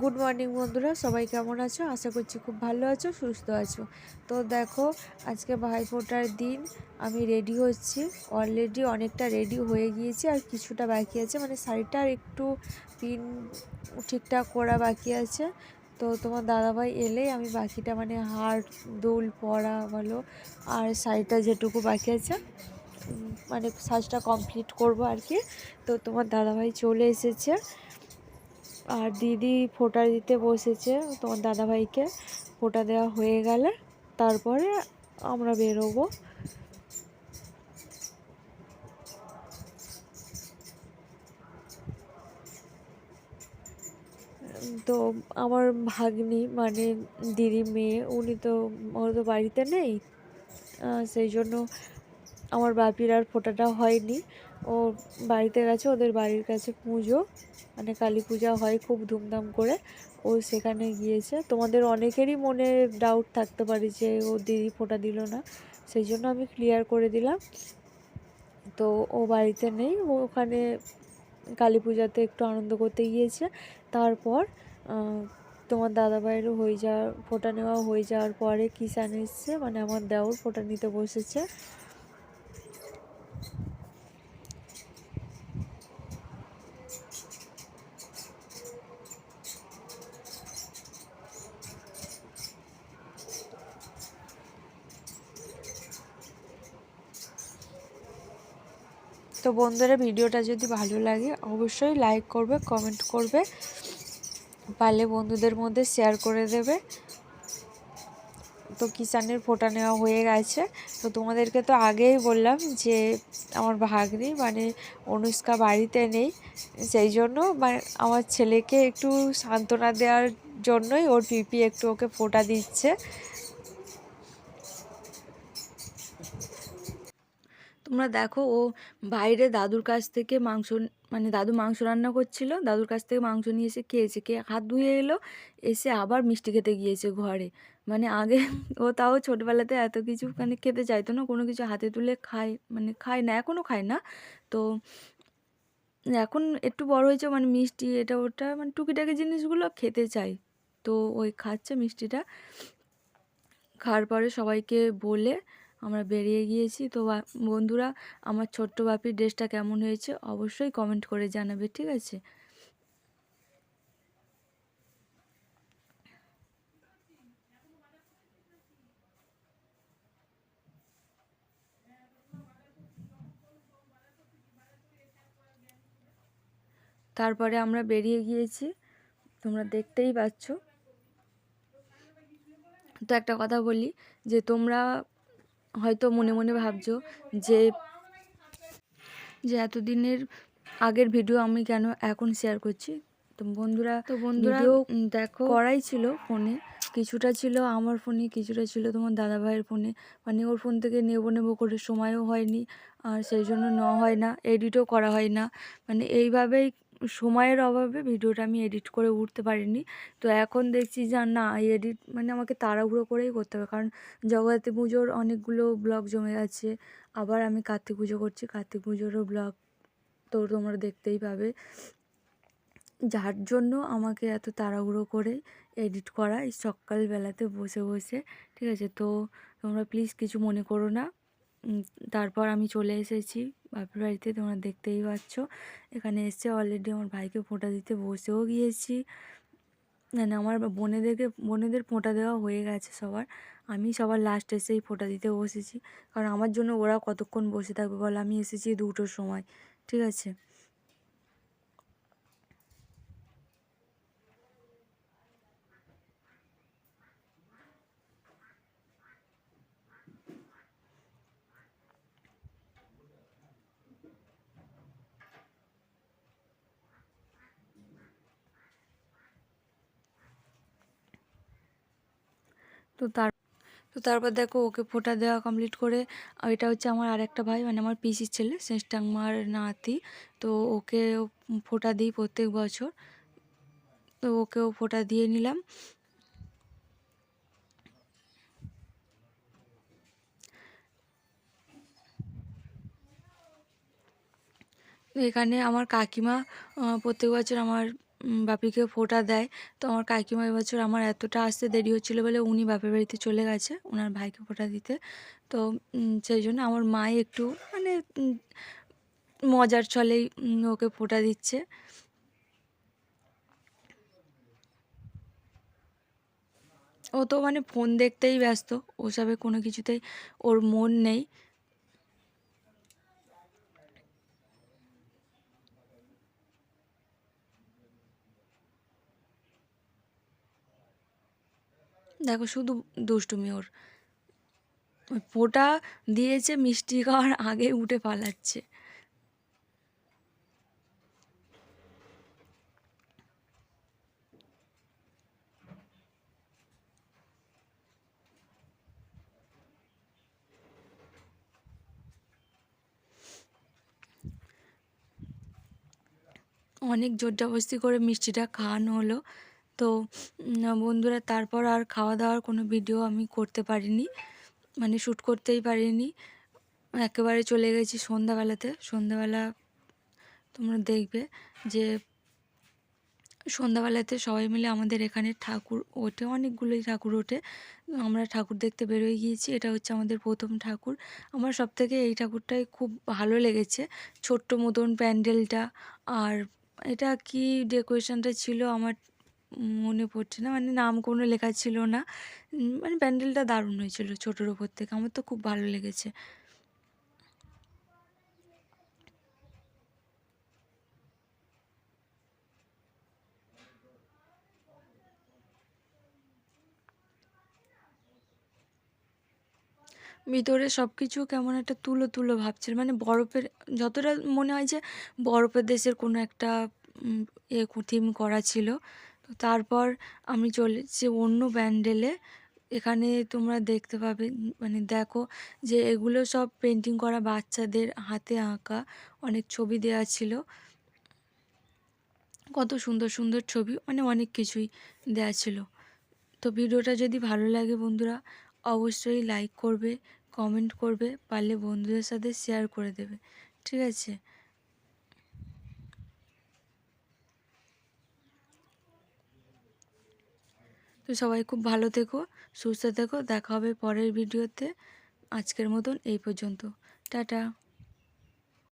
Good morning বন্ধুরা। সবাই কেমন আছো? আশা করছি খুব ভালো আছো, সুস্থ আছো। তো দেখো, আজকে ভাইফোঁটার দিন। আমি রেডি হচ্ছি। অলরেডি অনেকটা রেডি হয়ে গিয়েছি, আর কিছুটা বাকি আছে। মানে শাড়িটার একটু পিন ঠিকঠাক করা বাকি আছে। তো তোমার দাদাভাই এলেই আমি বাকিটা মানে হার, দুল পরা বলো, আর শাড়িটা যেটুকু বাকি আছে মানে সাজটা কমপ্লিট করব আর কি। তো তোমার দাদাভাই চলে এসেছে। আর দিদি ফোঁটা দিতে বসেছে, তোমার দাদাভাইকে। ফোঁটা দেওয়া হয়ে গেলে, তারপরে আমরা বেরোবো। তো আমার ভাগ্নি মানে দিদি মেয়ে, উনি তো ওর তো বাড়িতে নেই সেই জন্য আমার বাপির আর ফোঁটাটা হয়নি। ও বাড়িতে গেছে, ওদের বাড়ির কাছে পুজো মানে কালী পূজা হয় খুব ধুমধাম করে, ও সেখানে গিয়েছে। তোমাদের অনেকেরই মনে ডাউট থাকতে পারে যে ও দিদি ফোঁটা দিল না, সেই জন্য আমি ক্লিয়ার করে দিলাম। তো ও বাড়িতে নেই, ও ওখানে কালী পূজাতে একটু আনন্দ করতে গিয়েছে। তারপর তোমার দাদাভাইয়েরও হয়ে যাওয়ার, ফোটা নেওয়া হয়ে যাওয়ার পরে কিষান এসছে মানে আমার দেওর ফোঁটা নিতে বসেছে। তো বন্ধুরা, ভিডিওটা যদি ভালো লাগে, অবশ্যই লাইক করবে কমেন্ট করবে। পারলে বন্ধুদের মধ্যে শেয়ার করে দেবে। তো কিষানের ফোঁটা নেওয়া হয়ে গেছে। তো তোমাদেরকে তো আগেই বললাম যে, আমার ভাগ্নি মানে অনুষ্কা বাড়িতে নেই। সেই জন্য মানে আমার ছেলেকে একটু সান্ত্বনা দেওয়ার জন্যই ওর পিপি একটু ওকে ফোটা দিচ্ছে। তোমরা দেখো, ও বাইরে দাদুর কাছ থেকে মাংস মানে দাদু মাংস রান্না করছিল, দাদুর কাছ থেকে মাংস নিয়ে এসে খেয়েছে। কে হাত ধুয়ে এলো, এসে আবার মিষ্টি খেতে গিয়েছে ঘরে। মানে আগে ও তাও ছোটবেলাতে এত কিছু মানে খেতে চাইতো না, কোনো কিছু হাতে তুলে খায় মানে খায় না এখনও খায় না। তো এখন একটু বড় হয়েছে মানে মিষ্টি এটা ওটা মানে টুকিটাকি জিনিসগুলো খেতে চাই তো ওই খাচ্ছে মিষ্টিটা। খাওয়ার পরে সবাইকে বলে আমরা বেরিয়ে গিয়েছি। তো বন্ধুরা, আমার ছোট্ট বাপির ড্রেসটা কেমন হয়েছে অবশ্যই কমেন্ট করে জানাবে, ঠিক আছে? তারপরে আমরা বেরিয়ে গিয়েছি। তোমরা দেখতেই পাচ্ছ। তো একটা কথা বলি যে তোমরা হয়তো মনে মনে ভাবছ যে যে এতদিনের আগের ভিডিও আমি কেন এখন শেয়ার করছি? তো বন্ধুরা তো বন্ধুরা দেখো। করাই ছিল ফোনে কিছুটা ছিল আমার ফোনে কিছুটা ছিল তোমার দাদা ভাইয়ের ফোনে মানে ওর ফোন থেকে নেব নেব করে সময়ও হয়নি আর সেই জন্য নেওয়া হয় না এডিটও করা হয় না। মানে এইভাবেই সময়ের অভাবে ভিডিওটা আমি এডিট করে উঠতে পারিনি। তো এখন দেখছি যে, না এডিট মানে আমাকে তাড়াহুড়ো করেই করতে হবে। কারণ জগদ্ধাত্রী পুজোর অনেকগুলো ব্লগ জমে আছে আবার আমি কার্তিক পুজো করছি। কার্তিক পুজোরও ব্লগ তো তোমরা দেখতেই পাবে। যার জন্য আমাকে এত তাড়াহুড়ো করে এডিট করা এই সকালবেলাতে বসে বসে, ঠিক আছে? তো তোমরা প্লিজ কিছু মনে করো না। তারপর আমি চলে এসেছি। বাপের বাড়িতে তোমরা দেখতেই পাচ্ছ। এখানে এসে অলরেডি আমার ভাইকে ফোঁটা দিতে বসেও গিয়েছি। মানে আমার বোনেদেরকে, বোনেদের ফোঁটা দেওয়া হয়ে গেছে সবার। আমি সবার লাস্ট এসেই ফোঁটা দিতে বসেছি। কারণ আমার জন্য ওরা কতক্ষণ বসে থাকবে বল? আমি এসেছি দুটোর সময়। ঠিক আছে? তো তার, তো তারপর দেখো ওকে ফোঁটা দেওয়া কমপ্লিট করে এটা হচ্ছে আমার আরেকটা ভাই মানে আমার পিসির ছেলে শেষটাংমার নাতি। তো ওকে ফোঁটা দিই প্রত্যেক বছর। তো ওকেও ফোঁটা দিয়ে নিলাম। এখানে আমার কাকিমা প্রত্যেক বছর আমার বাপিকে ফোঁটা দেয়। তো আমার কাকিমা এবছর আমার এতটা আসতে দেরি হচ্ছিল বলে উনি বাপের বাড়িতে চলে গেছে ওনার ভাইকে ফোঁটা দিতে। তো সেই জন্য আমার মাই একটু মানে মজার ছলেই ওকে ফোঁটা দিচ্ছে। ও তো মানে ফোন দেখতেই ব্যস্ত ওসবে কোনো কিছুতেই ওর মন নেই। দেখো শুধু দুষ্টুমি ওর। ফোঁটা দিয়েছে মিষ্টি খাওয়ার আগে উঠে পালাচ্ছে। অনেক জোরজবস্তি করে মিষ্টিটা খাওয়ানো হলো। তো বন্ধুরা তারপর আর খাওয়া দাওয়ার কোনো ভিডিও আমি করতে পারিনি। মানে শ্যুট করতেই পারিনি। একেবারে চলে গেছি সন্ধ্যাবেলাতে। সন্ধ্যাবেলা তোমরা দেখবে যে, সন্ধ্যাবেলাতে সবাই মিলে আমাদের এখানে ঠাকুর ওঠে, অনেকগুলোই ঠাকুর ওঠে। আমরা ঠাকুর দেখতে বেরোয় গিয়েছি। এটা হচ্ছে আমাদের প্রথম ঠাকুর। আমার সব থেকে এই ঠাকুরটাই খুব ভালো লেগেছে। ছোট্ট মতন প্যান্ডেলটা আর এটা কি ডেকোরেশনটা ছিল আমার মনে পড়ছে না। মানে নাম কোনো লেখা ছিল না। মানে প্যান্ডেলটা দারুণ হয়েছিল ছোটোর ওপর থেকে। আমার তো খুব ভালো লেগেছে। ভিতরে সব কিছু কেমন একটা তুলো তুলো ভাব ছিল মানে বরফের, যতটা মনে হয় যে বরফের দেশের কোনো একটা এ থিম করা ছিল। তো তারপর আমি চলে এসেছি অন্য প্যান্ডেলে। এখানে তোমরা দেখতে পাবে মানে দেখো যে এগুলো সব পেন্টিং করা বাচ্চাদের হাতে আঁকা। অনেক ছবি দেওয়া ছিল। কত সুন্দর সুন্দর ছবি মানে অনেক কিছুই দেওয়া ছিল। তো ভিডিওটা যদি ভালো লাগে বন্ধুরা, অবশ্যই লাইক করবে কমেন্ট করবে, পারলে বন্ধুদের সাথে শেয়ার করে দেবে। ঠিক আছে? তো সবাই খুব ভালো থেকো, সুস্থ থেকো, দেখা হবে পরের ভিডিওতে। আজকের মতন এই পর্যন্ত। টাটা।